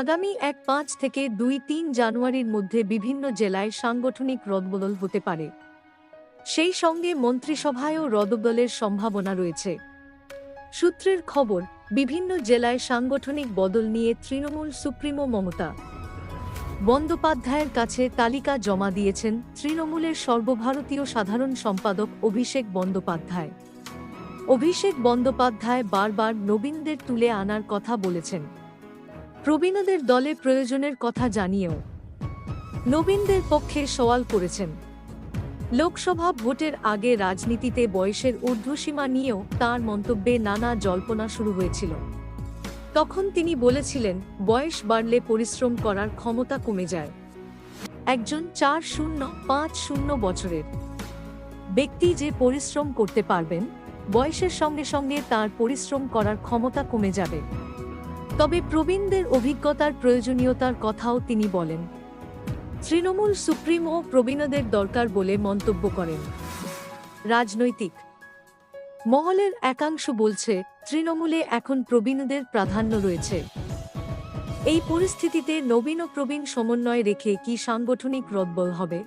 আগামী এক পাঁচ থেকে দুই তিন জানুয়ারির মধ্যে বিভিন্ন জেলায় সাংগঠনিক রদবদল হতে পারে। সেই সঙ্গে মন্ত্রিসভায়ও রদবদলের সম্ভাবনা রয়েছে। সূত্রের খবর, বিভিন্ন জেলায় সাংগঠনিক বদল নিয়ে তৃণমূল সুপ্রিমো মমতা বন্দ্যোপাধ্যায়ের কাছে তালিকা জমা দিয়েছেন তৃণমূলের সর্বভারতীয় সাধারণ সম্পাদক অভিষেক বন্দ্যোপাধ্যায়। অভিষেক বন্দ্যোপাধ্যায় বারবার নবীনদের তুলে আনার কথা বলেছেন। প্রবীণদের দলে প্রয়োজনের কথা জানিয়েও নবীনদের পক্ষে সওয়াল করেছেন। লোকসভা ভোটের আগে রাজনীতিতে বয়সের ঊর্ধ্বসীমা নিয়েও তার মন্তব্যে নানা জল্পনা শুরু হয়েছিল। তখন তিনি বলেছিলেন, বয়স বাড়লে পরিশ্রম করার ক্ষমতা কমে যায়। একজন চার শূন্য, পাঁচ শূন্য বছরের ব্যক্তি যে পরিশ্রম করতে পারবেন, বয়সের সঙ্গে সঙ্গে তার পরিশ্রম করার ক্ষমতা কমে যাবে। তবে প্রবীণদের অভিজ্ঞতার প্রয়োজনীয়তার কথাও তিনি বলেন। তৃণমূল সুপ্রিম প্রবীণদের দরকার বলে মন্তব্য করেন। রাজনৈতিক মহলের একাংশ বলছে, তৃণমূলে এখন প্রবীণদের প্রাধান্য রয়েছে। এই পরিস্থিতিতে নবীন ও প্রবীণ সমন্বয় রেখে কি সাংগঠনিক রদবল হবে?